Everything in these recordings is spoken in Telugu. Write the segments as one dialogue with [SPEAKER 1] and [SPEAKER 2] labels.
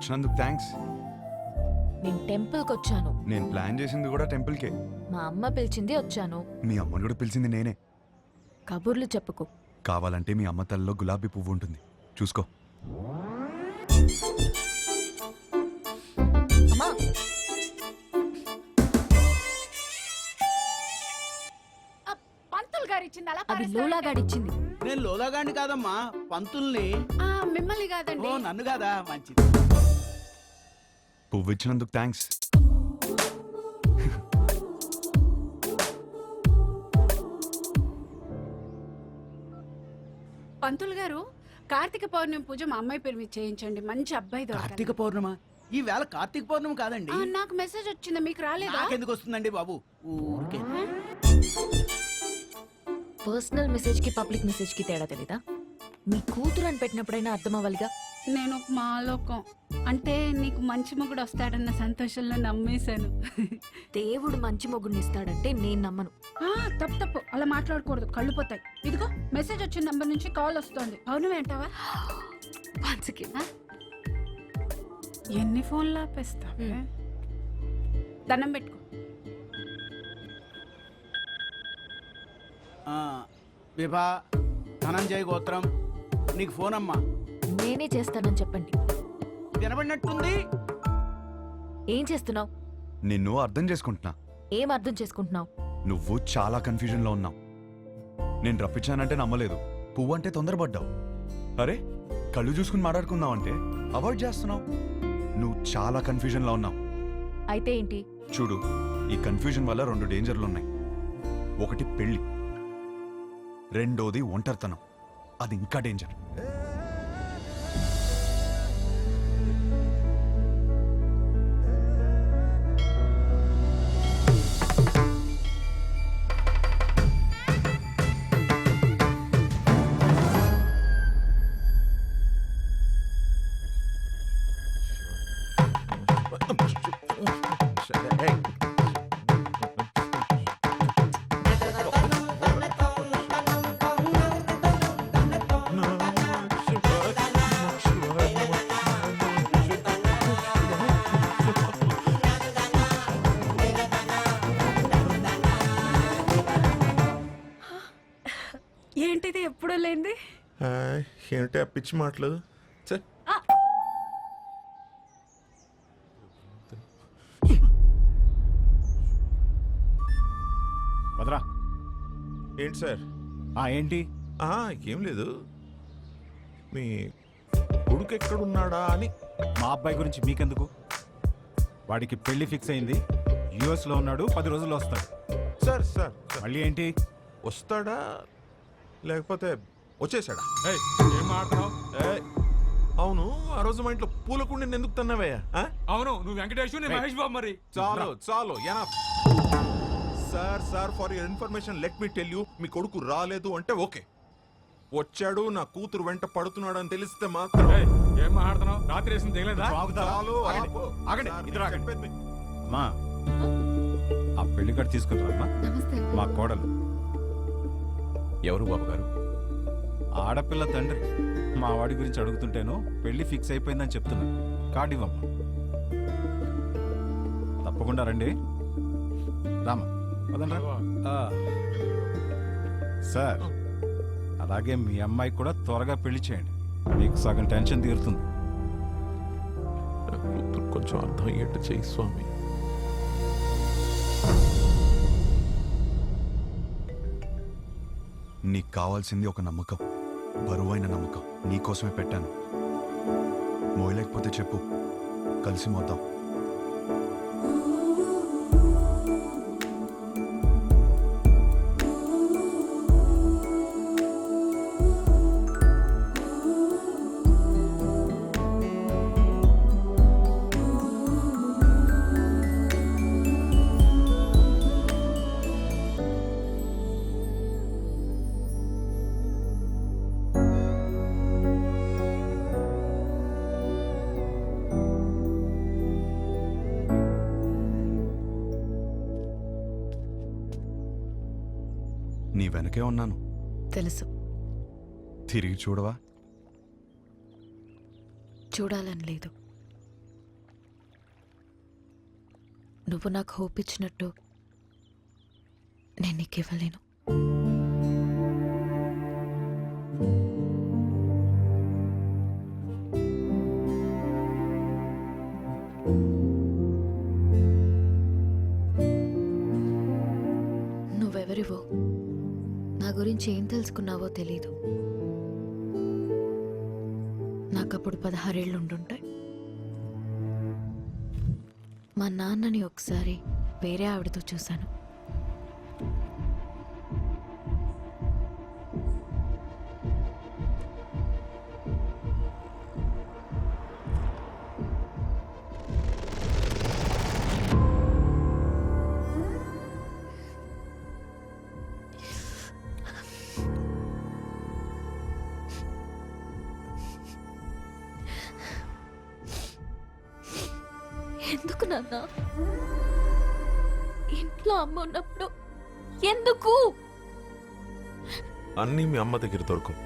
[SPEAKER 1] వచ్చినందుకు థ్యాంక్స్
[SPEAKER 2] నేను టెంపుల్కి వచ్చాను.
[SPEAKER 1] నేను ప్లాన్ చేసింది కూడా టెంపుల్కే
[SPEAKER 2] మా అమ్మ పిలిచింది వచ్చాను.
[SPEAKER 1] మీ అమ్మని కూడా పిలిచింది నేనే.
[SPEAKER 2] కబుర్లు చెప్పుకో.
[SPEAKER 1] కావాలంటే మీ అమ్మ తల్లిలో గులాబీ పువ్వు ఉంటుంది. చూసుకో.
[SPEAKER 2] అమ్మా.
[SPEAKER 3] పంతులు గారు ఇచ్చింది అలా
[SPEAKER 2] అది
[SPEAKER 3] పారేస్తారంటే-
[SPEAKER 2] లోలా గాడిచ్చింది
[SPEAKER 4] నేను లోలాగాండి కాదమ్మా పంతుల్ని.
[SPEAKER 3] ఆ, మిమ్మల్ని కాదండి.
[SPEAKER 4] ఓ నన్ను కాదా? మంచిది.
[SPEAKER 1] పువ్వు ఇచ్చినందుకు థ్యాంక్స్
[SPEAKER 3] పంతులు గారు కార్తీక పౌర్ణమి పూజ మా అమ్మాయి పేరు మీద చేయించండి. మంచి అబ్బాయి దొరకాలి.
[SPEAKER 4] కార్తీక పౌర్ణమ? ఈ వేళ కార్తీక పౌర్ణమి కాదండి.
[SPEAKER 3] ఆ, నాకు మెసేజ్ వచ్చింది? మీకు రాలేదా?
[SPEAKER 4] నాకెందుకు వస్తుందండి బాబు? ఊరికే.
[SPEAKER 2] పర్సనల్ మెసేజ్కి పబ్లిక్ మెసేజ్కి తేడా తెలీదా? మీ కూతురు అని పెట్టినప్పుడైనా అర్థం అవ్వాలిగా?
[SPEAKER 3] నేను ఒక మాలోకం. అంటే నీకు మంచి మొగుడు వస్తాడన్న సంతోషంలో నమ్మేశాను.
[SPEAKER 2] దేవుడు మంచి మొగుడిని ఇస్తాడంటే నేను నమ్మను.
[SPEAKER 3] ఆ, తప్పు తప్పు. అలా మాట్లాడకూడదు. కళ్ళు పోతాయి. ఇదిగో మెసేజ్ వచ్చిన నంబర్ నుంచి కాల్ వస్తోంది.
[SPEAKER 2] Once again.
[SPEAKER 3] ఎన్ని ఫోన్లు ఆపేస్తావే?
[SPEAKER 2] మ్.
[SPEAKER 3] దండం పెట్టుకో.
[SPEAKER 4] ఆ, విభా ధనంజయ గోత్రం నీకు ఫోన్ అమ్మా.
[SPEAKER 2] నేనే చేస్తానని చెప్పండి.
[SPEAKER 4] వినబడినట్టుంది?
[SPEAKER 2] ఏం చేస్తున్నావు?
[SPEAKER 1] నిన్ను అర్థం చేసుకుంటున్నా.
[SPEAKER 2] ఏం అర్థం చేసుకుంటున్నావు?
[SPEAKER 1] నువ్వు చాలా కన్ఫ్యూజన్లో ఉన్నావు. నేను రప్పించానంటే నమ్మలేదు. పువ్వు అంటే తొందరపడ్డావు. అరే కళ్ళు చూసుకుని మాట్లాడుకుందాం అంటే అవాయిడ్ చేస్తున్నావు. నువ్వు చాలా కన్ఫ్యూజన్లో ఉన్నావు.
[SPEAKER 2] అయితే ఏంటి?
[SPEAKER 1] చూడు ఈ కన్ఫ్యూజన్ వల్ల రెండు డేంజర్లు ఉన్నాయి. ఒకటి పెళ్ళి. రెండోది ఒంటరితనం. అది ఇంకా డేంజర్.
[SPEAKER 5] ఏంటి ఆ పిచ్చి మాటలు? ఛే,
[SPEAKER 6] వదరా
[SPEAKER 5] ఏంటి సార్?
[SPEAKER 6] ఆ ఏంటి?
[SPEAKER 5] ఆ, ఏం లేదు. మీ కొడుకు ఎక్కడున్నాడా అని.
[SPEAKER 6] మా అబ్బాయి గురించి మీకెందుకు? వాడికి పెళ్ళి ఫిక్స్ అయింది. యుఎస్లో ఉన్నాడు పది రోజుల్లో వస్తాడు.
[SPEAKER 5] సార్ సార్ సార్,
[SPEAKER 6] మళ్ళీ ఏంటి?
[SPEAKER 5] వస్తాడా? లేకపోతే వచ్చేసాడా?
[SPEAKER 6] ఏయ్, ఏం మాట్లాడుతున్నావు?
[SPEAKER 5] ఏయ్, అవును ఆ రోజు మా ఇంట్లో పూల కుండీని ఎందుకు తన్నావయ్యా? ఆ?
[SPEAKER 7] అవును నువ్వు వెంకటేష్ నేను మహేష్ బాబు మరి.
[SPEAKER 5] చాలు చాలు enough sir sir for your information let me tell you మీ కొడుకు రాలేదు అంటే ఓకే. వచ్చాడు నా కూతురు వెంట పడుతున్నాడు అని తెలిస్తే మాత్రం
[SPEAKER 7] ఏయ్, ఏం మాట్లాడుతున్నావు? రాత్రి వేసింది?
[SPEAKER 5] చాలు ఆపు.
[SPEAKER 6] ఆగండి,
[SPEAKER 5] సార్,
[SPEAKER 6] ఇద్దరు
[SPEAKER 5] నేను
[SPEAKER 6] ఆగండి.
[SPEAKER 5] చెప్పేది. మీ-
[SPEAKER 6] అమ్మా ఆ పెళ్ళి కార్డు
[SPEAKER 2] నమస్తే.
[SPEAKER 6] మా కోడలు.
[SPEAKER 8] ఎవరు బాబు గారు
[SPEAKER 6] ఆడపిల్ల తండ్రి మా వాడి గురించి అడుగుతుంటేను పెళ్ళి ఫిక్స్ అయిపోయిందని చెప్తున్నా. కార్డు ఇవ్వమ్మా తప్పకుండా రండి. రామా. సార్ అలాగే మీ అమ్మాయి కూడా త్వరగా పెళ్ళి చేయండి. మీకు సగం టెన్షన్ తీరుతుంది.
[SPEAKER 5] కొంచెం అర్థం అయ్యేట్టు చేయి స్వామి.
[SPEAKER 1] నీకు కావాల్సింది ఒక నమ్మకం. బరువైన నమ్మకం నీకోసమే పెట్టాను. మోయలేకపోతే చెప్పు. కలిసి మోద్దాం. వెనకే ఉన్నాను.
[SPEAKER 2] తెలుసు.
[SPEAKER 1] తిరిగి చూడవా?
[SPEAKER 2] చూడాలని లేదు. నువ్వు నాకు హోప్ ఇచ్చినట్టు నేను నీకు ఇవ్వలేను. నువ్వెవరివో గురించి ఏం తెలుసుకున్నావో తెలీదు. నాకప్పుడు పదహారేళ్ళు ఉండుంటాయి మా నాన్నని ఒకసారి వేరే ఆవిడతో చూశాను. ఎందుకు ఇంట్లో అమ్మ ఉన్నప్పుడు ఎందుకు?
[SPEAKER 5] అన్నీ మీ అమ్మ దగ్గర దొరకవు.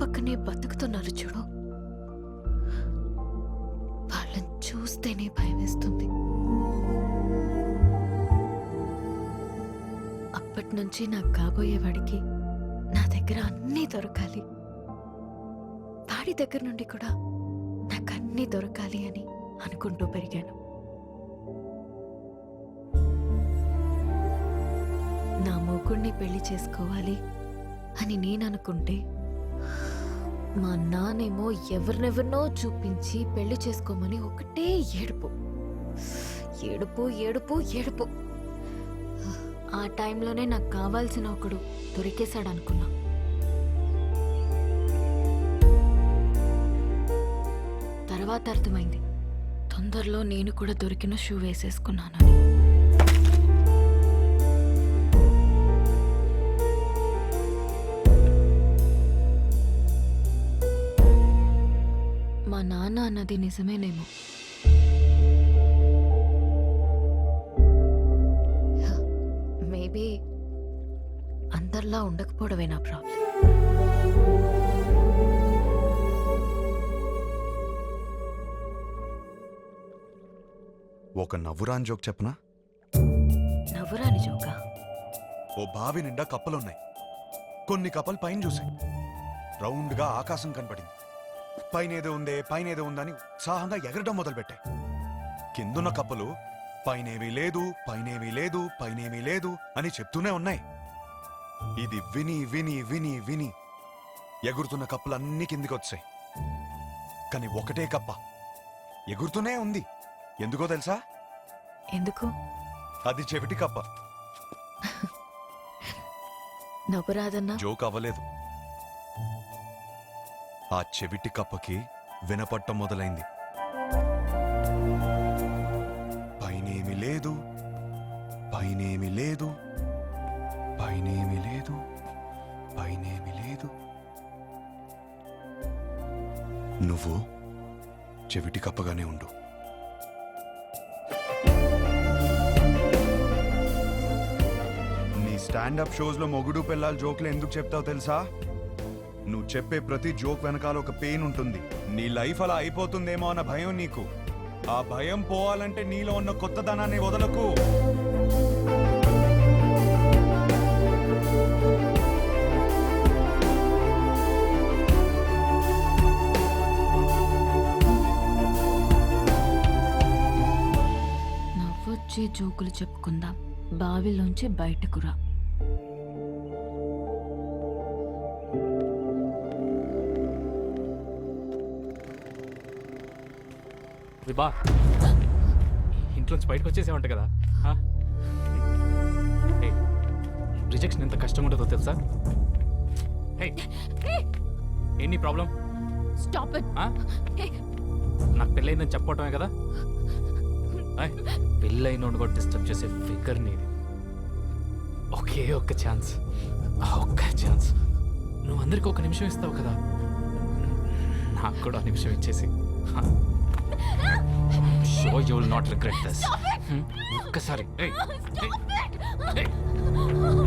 [SPEAKER 2] పక్కనే బతుకుతున్నారు చూడు. వాళ్ళని చూస్తేనే భయం వేస్తుంది. అప్పటి నుంచి నాకు కాబోయేవాడికి నా దగ్గర అన్నీ దొరకాలి. వాడి దగ్గర నుండి కూడా నాకు అన్నీ దొరకాలి అని అనుకుంటూ పెరిగాను. నా మూకుణ్ణి పెళ్ళి చేసుకోవాలి అని నేను అనుకుంటే మా నానేమో ఎవరినెవరినో చూపించి పెళ్ళి చేసుకోమని ఒకటే ఏడుపు. ఏడుపు ఏడుపు ఏడుపు. ఆ టైంలోనే నాకు కావాల్సిన ఒకడు దొరికేశాడు అనుకున్నా తర్వాత అర్థమైంది. తొందరలో నేను కూడా దొరికిన షూ వేసేసుకున్నానని. అన్నది నిజమేనేమో. మేబీ అందరిలా ఉండకపోవడమే నా ప్రాబ్లం?
[SPEAKER 1] ఒక నవ్వురాని జోక్ చెప్పనా?
[SPEAKER 2] నవ్వురాని జోకా?
[SPEAKER 1] ఓ బావి నిండా కప్పలున్నాయి. కొన్ని కప్పలు పైన చూసాయి రౌండ్గా ఆకాశం కనపడింది. పైన ఏదో ఉందే పైన ఏదో ఉందని ఉత్సాహంగా ఎగరడం మొదలుపెట్టాయి కిందున్న కప్పలు పైనేమీ లేదు పైనేమీ లేదు పైనేమీ లేదు అని చెప్తూనే ఉన్నాయి. ఇది విని విని విని విని ఎగురుతున్న కప్పలన్నీ కిందికి వచ్చాయి కానీ ఒకటే కప్ప ఎగురుతూనే ఉంది. ఎందుకో తెలుసా?
[SPEAKER 2] ఎందుకు?
[SPEAKER 1] అది చెవిటి కప్ప.
[SPEAKER 2] నవ్వురాదన్నా
[SPEAKER 1] జోక్ అవ్వలేదు. ఆ చెవిటి కప్పకి వినపట్టం మొదలైంది. పైనేమి లేదు పైనేమి లేదు పైనేమి లేదు పైనేమి లేదు. నువ్వు చెవిటి కప్పగానే ఉండు. నీ స్టాండప్ షోస్లో మొగుడు పిల్లల జోక్లు ఎందుకు చెప్తావు తెలుసా? నువ్వు చెప్పే ప్రతి జోక్ వెనకాల ఒక పెయిన్ ఉంటుంది. నీ లైఫ్ అలా అయిపోతుందేమో అన్న భయం నీకు. ఆ భయం పోవాలంటే నీలో ఉన్న కొత్తదనాన్ని వదలకు.
[SPEAKER 2] నవ్వొచ్చే జోకులు చెప్పుకుందాం. బావిలోంచి బయటకురా
[SPEAKER 7] విభా ఇంట్లోంచి బయటకు వచ్చేసేవంట కదా. రిజెక్షన్ ఎంత కష్టంగా ఉంటుందో తెలుసా? ఏంటి ప్రాబ్లం?
[SPEAKER 2] స్టాప్
[SPEAKER 7] నాకు పెళ్ళైందని చెప్పటమే కదా? ఏయ్, పెళ్ళైనోడు కూడా డిస్టర్బ్ చేసే ఫిగర్ నీది. ఒకే ఒక్క ఛాన్స్ ఒక్క ఛాన్స్ నువ్వు అందరికి ఒక నిమిషం ఇస్తావు కదా? నాకు కూడా నిమిషం ఇచ్చేసి. Sure, you'll not regret
[SPEAKER 1] this. Stop it! Hmm? Kasari, hey, hey, hey.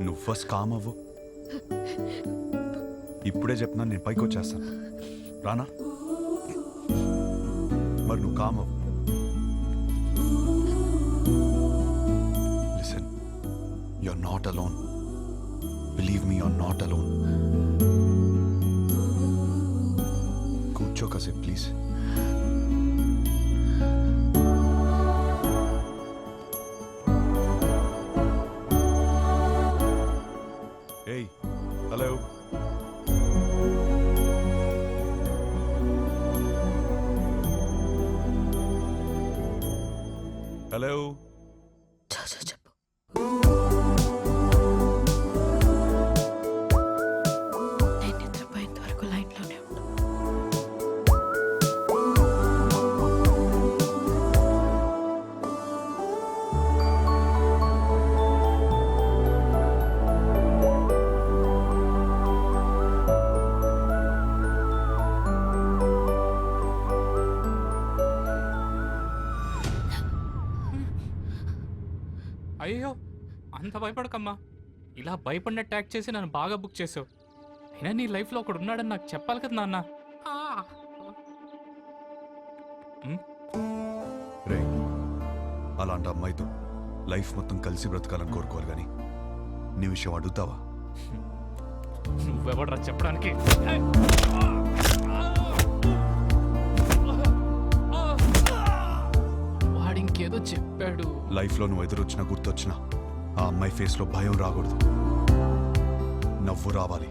[SPEAKER 1] నువ్వు స్కామ్ అవ్వు ఇప్పుడే చెప్పినా నేను పైకి వచ్చేస్తాను. రానా? మరి నువ్వు కామ్ అవ్వు listen you're not alone believe me you're not alone కూర్చో కాసేపు ప్లీజ్
[SPEAKER 7] Hello. భయపడకమ్మా. ఇలా భయపడినట్టు యాక్ట్ చేసి నన్ను బాగా బుక్ చేసావు. అయినా నీ లైఫ్లో ఒకడు ఉన్నాడని నాకు చెప్పాలి కదా నాన్న. ఆ.
[SPEAKER 1] రే అలాంటి అమ్మాయితో లైఫ్ మొత్తం కలిసి బ్రతకాలని కోరుకోవాలి కానీ నీ విషయం అడుగుతావా?
[SPEAKER 7] నువ్వెవడరా చెప్పడానికి? వాడు ఇంకేదో చెప్పాడు.
[SPEAKER 1] లైఫ్లో నువ్వు ఎదురొచ్చినా గుర్తొచ్చినా ఆ అమ్మాయి ఫేస్లో భయం రాకూడదు. నవ్వు రావాలి.